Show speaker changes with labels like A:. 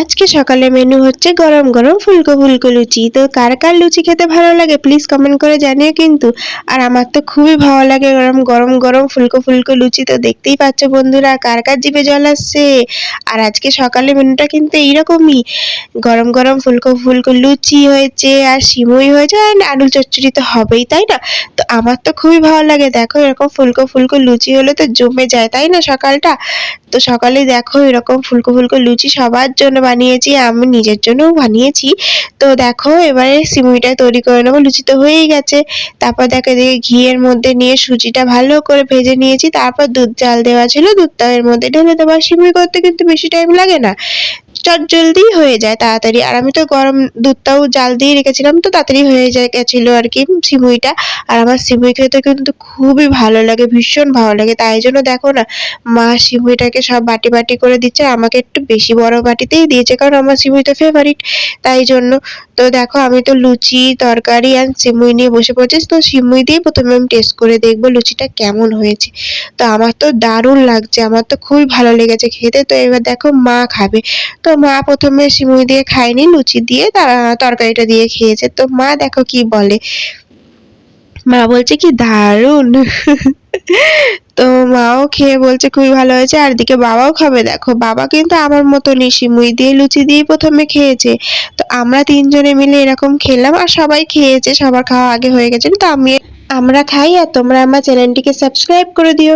A: আজকে সকালে মেনু হচ্ছে গরম গরম ফুলকো ফুলকো লুচি। তো কার কার লুচি খেতে ভালো লাগে প্লিজ কমেন্ট করে জানিও কিন্তু। আর আমার তো খুবই ভালো লাগে গরম গরম গরম ফুলকো ফুলকো লুচি, তো দেখতেই পাচ্ছ বন্ধুরা কার কার জিভে জল আসছে। আর আজকে সকালে মেনুটা কিন্তু এইরকমই। গরম গরম ফুলকো ফুলকো লুচি হয়েছে, আর সিমুই হয়েছে, আর আলু চচ্চড়ি তো হবেই, তাই না? তো আমার তো খুবই ভালো লাগে, দেখো এরকম ফুলকো ফুলকো লুচি হলে তো জমে যায়, তাই না সকালটা? তো সকালে দেখো এরকম ফুলকো ফুলকো লুচি সবার জন্য বানিয়েছি, আমি নিজের জন্যও বানিয়েছি। তো দেখো, এবারে সিমুইটা তৈরি করে নেব লুচি তো হয়েই গেছে। তারপর দেখো এদিকে ঘিয়ের মধ্যে নিয়ে সুজিটা ভালো করে ভেজে নিয়েছি। তারপর দুধ জাল দেওয়া ছিল, দুধটা এর মধ্যে ঢেলে আর সিমুই করতে কিন্তু বেশি টাইম লাগে না। চট জলদি হয়ে যায় তাড়াতাড়ি। আর আমি তো গরম দুধটাও জাল দিয়ে রেখেছিলাম, তো তাড়াতাড়ি হয়ে যায়, গেছিল আর কি সিমুইটা। আর আমার সিমুই খেতে কিন্তু খুবই ভালো লাগে, ভীষণ ভালো লাগে। তাই জন্য দেখো না, মা সিমুইটাকে সব বাটি বাটি করে দিচ্ছে আমাকে একটু বেশি বড় বাটিতেই দিয়েছে, কারণ আমার সিমুই তো ফেভারিট তাই জন্য তো দেখো, আমি তো লুচি, তরকারি আর সিমুই নিয়ে বসে পড়েছি, তো সিমুই দিয়ে প্রথমে আমি টেস্ট করে দেখব লুচিটা কেমন হয়েছে। তো আমার তো দারুণ লাগছে, আমার তো খুবই ভালো লেগেছে খেতে। তো এবার দেখো মা খাবে। তো মা প্রথমে সিমুই দিয়ে খায়নি, লুচি দিয়ে তরকারিটা দিয়ে খেয়েছে। তো মা দেখো কি বলে? মা বলছে কি, দারুণ। তো মাও খেয়ে বলছে, খুবই ভালো হয়েছে। আর দিকে বাবাও খাবে, দেখো। বাবা কিন্তু আমার মতনই সিমুই দিয়ে লুচি দিয়ে প্রথমে খেয়েছে। তো আমরা তিনজনে মিলে এরকম খেলাম আর সবাই খেয়েছে। সবার খাওয়া আগে হয়ে গেছে। তো আমি আমরা খাই আর তোমরা আমার চ্যানেলটিকে সাবস্ক্রাইব করে দিও।